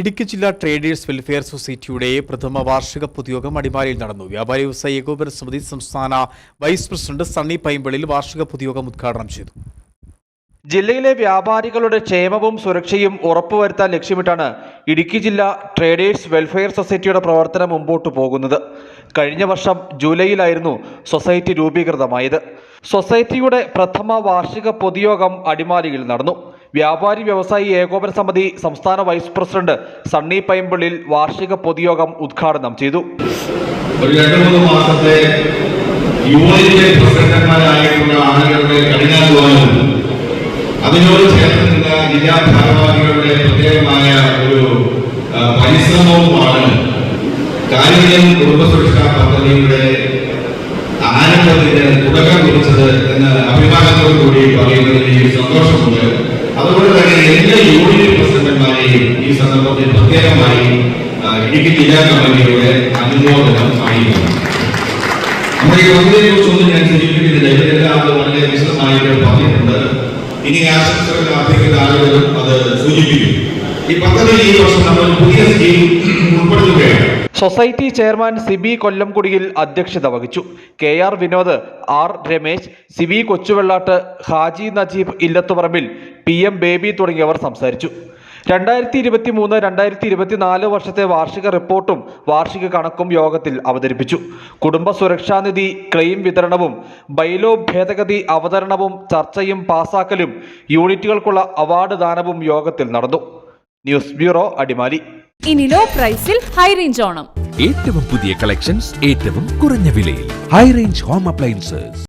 ഇടുക്കി ജില്ലാ traders welfare സൊസൈറ്റിയുടെ പ്രഥമ വാർഷിക പൊതുയോഗം അടിമാലിയിൽ നടന്നു. വ്യാപാരി വ്യവസായ ഏകോപന സമിതി സംസ്ഥാന വൈസ് പ്രസിഡന്റ് സണ്ണി പൈമ്പളിൽ വാർഷിക പൊതുയോഗം ഉദ്ഘാടനം ചെയ്തു. ജില്ലയിലെ വ്യാപാരികളുടെ ക്ഷേമവും സുരക്ഷയും ഉറപ്പുവരുത്താൻ ലക്ഷ്യമിട്ടാണ് ഇടുക്കി ജില്ലാ ട്രേഡേഴ്സ് വെൽഫെയർ സൊസൈറ്റിയുടെ പ്രവർത്തനം മുമ്പോട്ട് പോകുന്നത്. കഴിഞ്ഞ വർഷം ജൂലൈയിലായിരുന്നു സൊസൈറ്റി രൂപീകൃതമായത്. സൊസൈറ്റിയുടെ പ്രഥമ വാർഷിക പൊതുയോഗം അടിമാലിയിൽ നടന്നു. വ്യാപാരി വ്യവസായി ഏകോപന സമിതി സംസ്ഥാന വൈസ് പ്രസിഡന്റ് സണ്ണി പൈമ്പിളിൽ വാർഷിക പൊതുയോഗം ഉദ്ഘാടനം ചെയ്തു. ഒരു മാസത്തെ അതിനോട് ജില്ലാ ഒരു കുടുംബസുരക്ഷാ പദ്ധതിയുടെ ആരംഭത്തിന് തുടക്കം കുറിച്ചത് എന്ന് അഭിമാനത്തോടു കൂടി പറയുന്നതിൽ സന്തോഷമുണ്ട്. സന്ദർഭത്തിൽ പ്രത്യേകമായി ഇടുക്കി ജില്ലാ കമ്മിറ്റിയുടെ അനുമോദനം അറിയിക്കുന്നു. നമ്മുടെ ഈ പദ്ധതിയെ കുറിച്ചൊന്നും ഞാൻ സൂചിപ്പിക്കുന്നില്ല. ഇവരെല്ലാം അത് വളരെ വിശദമായിട്ട് പറഞ്ഞിട്ടുണ്ട്. ഇനി ആശംസകൾ അർപ്പിക്കുന്ന അത് സൂചിപ്പിക്കും. ഈ പദ്ധതി ഈ വർഷം നമ്മൾ പുതിയ സ്കീം ഉൾപ്പെടുത്തുകയാണ്. സൊസൈറ്റി ചെയർമാൻ സിബി കൊല്ലംകുടിയിൽ അധ്യക്ഷത വഹിച്ചു. K R Vinod R Ramesh Siby Kochuvellat Haji Najeeb Illathuparambil P M Baby തുടങ്ങിയവർ സംസാരിച്ചു. രണ്ടായിരത്തി ഇരുപത്തി മൂന്ന് രണ്ടായിരത്തി ഇരുപത്തിനാല് വർഷത്തെ വാർഷിക റിപ്പോർട്ടും വാർഷിക കണക്കും യോഗത്തിൽ അവതരിപ്പിച്ചു. കുടുംബ സുരക്ഷാ നിധി ക്ലെയിം വിതരണവും ബൈലോ ഭേദഗതി അവതരണവും ചർച്ചയും പാസാക്കലും യൂണിറ്റുകൾക്കുള്ള അവാർഡ് ദാനവും യോഗത്തിൽ നടന്നു. News bureau Adimali. ഇനി ലോ പ്രൈസിൽ ഹൈ റേഞ്ച് ഓണം. ഏറ്റവും പുതിയ കളക്ഷൻസ് ഏറ്റവും കുറഞ്ഞ വിലയിൽ. High range home appliances.